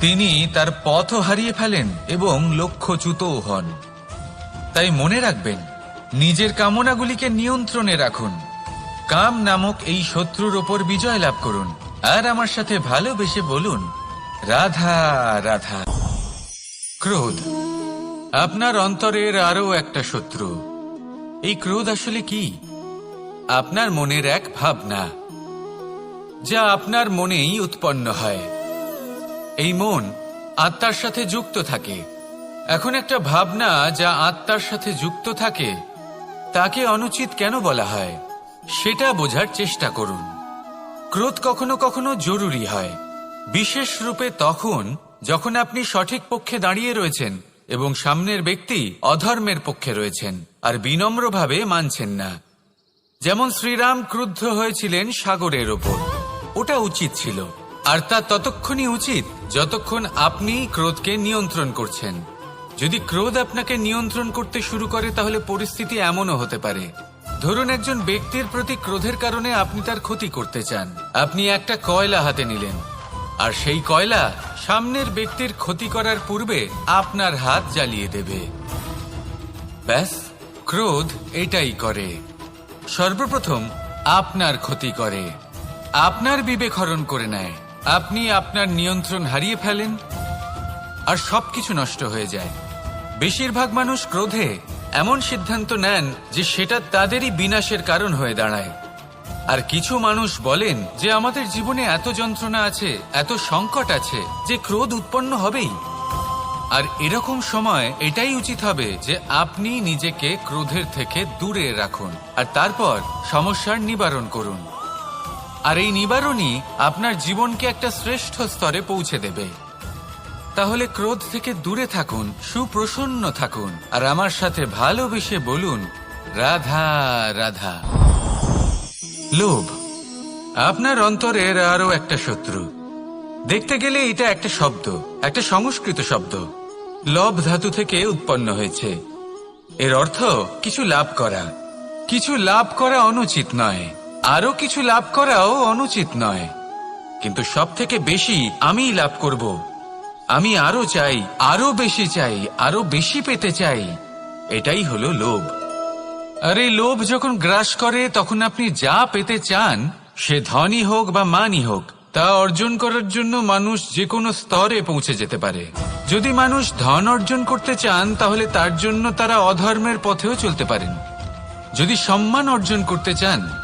তিনি তার পথও হারিয়ে ফেলেন এবং লক্ষ্যচ্যুতও হন। তাই মনে রাখবেন, নিজের কামনাগুলিকে নিয়ন্ত্রণে রাখুন। কাম নামক এই শত্রুর ওপর বিজয় লাভ করুন। আর আমার সাথে ভালোবেসে বলুন, রাধা রাধা। ক্রোধ, আপনার অন্তরের আরও একটা শত্রু। এই ক্রোধ আসলে কি? আপনার মনের এক ভাবনা, যা আপনার মনেই উৎপন্ন হয়। এই মন আত্মার সাথে যুক্ত থাকে। এখন একটা ভাবনা যা আত্মার সাথে যুক্ত থাকে, তাকে অনুচিত কেন বলা হয়, সেটা বোঝার চেষ্টা করুন। ক্রোধ কখনো কখনো জরুরি হয়। বিশেষ রূপে তখন যখন আপনি সঠিক পক্ষে দাঁড়িয়ে রয়েছেন এবং সামনের ব্যক্তি অধর্মের পক্ষে রয়েছেন আর বিনম্রভাবে মানছেন না। যেমন শ্রীরাম ক্রুদ্ধ হয়েছিলেন সাগরের ওপর। ওটা উচিত ছিল। আর তা ততক্ষণই উচিত যতক্ষণ আপনি ক্রোধকে নিয়ন্ত্রণ করছেন। যদি ক্রোধ আপনাকে নিয়ন্ত্রণ করতে শুরু করে, তাহলে পরিস্থিতি এমনও হতে পারে। ধরুন একজন ব্যক্তির প্রতি ক্রোধের কারণে আপনি তার ক্ষতি করতে চান। আপনি একটা কয়লা হাতে নিলেন। আর সেই কয়লা সামনের ব্যক্তির ক্ষতি করার পূর্বে আপনার হাত জ্বালিয়ে দেবে। ব্যাস, ক্রোধ এটাই করে। সর্বপ্রথম আপনার ক্ষতি করে। আপনার বিবেক হরণ করে নেয়। আপনি আপনার নিয়ন্ত্রণ হারিয়ে ফেলেন আর সবকিছু নষ্ট হয়ে যায়। বেশিরভাগ মানুষ ক্রোধে এমন সিদ্ধান্ত নেন যে সেটা তাদেরই বিনাশের কারণ হয়ে দাঁড়ায়। আর কিছু মানুষ বলেন যে আমাদের জীবনে এত যন্ত্রণা আছে, এত সংকট আছে যে ক্রোধ উৎপন্ন হবেই। আর এরকম সময় এটাই উচিত হবে যে আপনি নিজেকে ক্রোধের থেকে দূরে রাখুন আর তারপর সমস্যার নিবারণ করুন। আর এই নিবারণই আপনার জীবনকে একটা শ্রেষ্ঠ স্তরে পৌঁছে দেবে। তাহলে ক্রোধ থেকে দূরে থাকুন, সুপ্রসন্ন থাকুন, আর আমার সাথে ভালোবেসে বলুন, রাধা রাধা। লোভ, আপনার অন্তরের আরও একটা শত্রু। দেখতে গেলে এটা একটা শব্দ, একটা সংস্কৃত শব্দ। লব ধাতু থেকে উৎপন্ন হয়েছে। এর অর্থ, কিছু লাভ করা। কিছু লাভ করা অনুচিত নয়। আরও কিছু লাভ করাও অনুচিত নয়। কিন্তু সব থেকে বেশি আমিই লাভ করব। আমি আরও চাই, আরও বেশি চাই, আরও বেশি পেতে চাই। এটাই হলো লোভ। আর এই লোভ যখন গ্রাস করে, তখন আপনি যা পেতে চান, সে ধনই হোক বা মানই হোক, তা অর্জন করার জন্য মানুষ যে কোনো স্তরে পৌঁছে যেতে পারে। যদি মানুষ ধন অর্জন করতে চান, তাহলে তার জন্য তারা অধর্মের পথেও চলতে পারেন। যদি সম্মান অর্জন করতে চান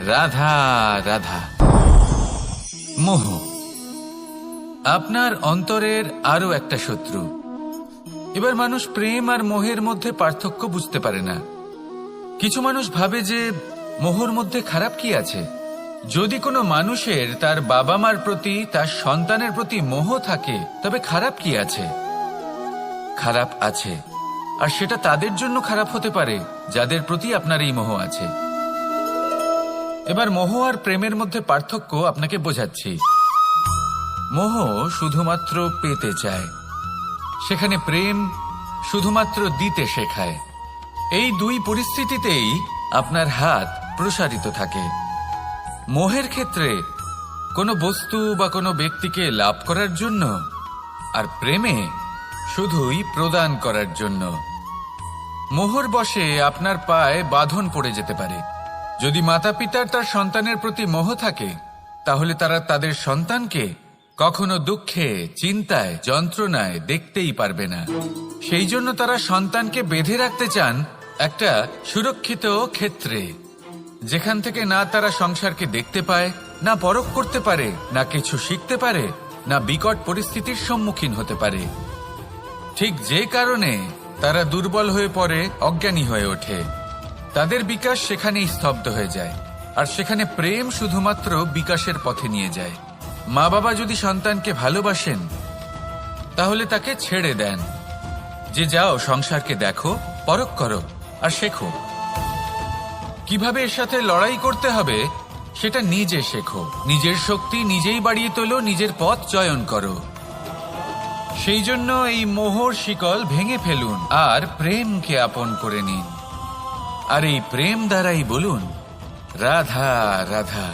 রাধা রাধা। মোহ, আপনার অন্তরের আরও একটা শত্রু। এবার মানুষ প্রেম আর মোহের মধ্যে পার্থক্য বুঝতে পারে না। কিছু মানুষ ভাবে যে, মোহর মধ্যে খারাপ কি আছে? যদি কোনো মানুষের তার বাবা মার প্রতি, তার সন্তানের প্রতি মোহ থাকে, তবে খারাপ কি আছে? খারাপ আছে। আর সেটা তাদের জন্য খারাপ হতে পারে, যাদের প্রতি আপনার এই মোহ আছে। এবার মোহ আর প্রেমের মধ্যে পার্থক্য আপনাকে বোঝাচ্ছি। মোহ শুধুমাত্র পেতে চায়। সেখানে প্রেম শুধুমাত্র দিতে শেখায়। এই দুই পরিস্থিতিতেই আপনার হাত প্রসারিত থাকে। মোহের ক্ষেত্রে কোনো বস্তু বা কোনো ব্যক্তিকে লাভ করার জন্য আর প্রেমে শুধুই প্রদান করার জন্য। মোহর বসে আপনার পায়ে বাঁধন পড়ে যেতে পারে। যদি মাতা পিতার তার সন্তানের প্রতি মোহ থাকে, তাহলে তারা তাদের সন্তানকে কখনো দুঃখে, চিন্তায়, যন্ত্রণায় দেখতেই পারবে না। সেই জন্য তারা সন্তানকে বেঁধে রাখতে চান একটা সুরক্ষিত ক্ষেত্রে, যেখান থেকে না তারা সংসারকে দেখতে পায়, না পরখ করতে পারে, না কিছু শিখতে পারে, না বিকট পরিস্থিতির সম্মুখীন হতে পারে। ঠিক যে কারণে তারা দুর্বল হয়ে পড়ে, অজ্ঞানী হয়ে ওঠে। তাদের বিকাশ সেখানেই স্তব্ধ হয়ে যায়, আর সেখানে প্রেম শুধুমাত্র বিকাশের পথে নিয়ে যায়। মা বাবা যদি সন্তানকে ভালোবাসেন, তাহলে তাকে ছেড়ে দেন। যে যাও, সংসারকে দেখো, পরখ করো, আর শেখো। কীভাবে এর সাথে লড়াই করতে হবে, সেটা নিজে শেখো। নিজের শক্তি নিজেই বাড়িয়ে তোলো, নিজের পথ চয়ন করো। সেই জন্য এই মোহর শিকল ভেঙে ফেলুন, আর প্রেমকে আপন করে নিন। আর এই প্রেম দ্বারাই বলুন রাধা রাধা।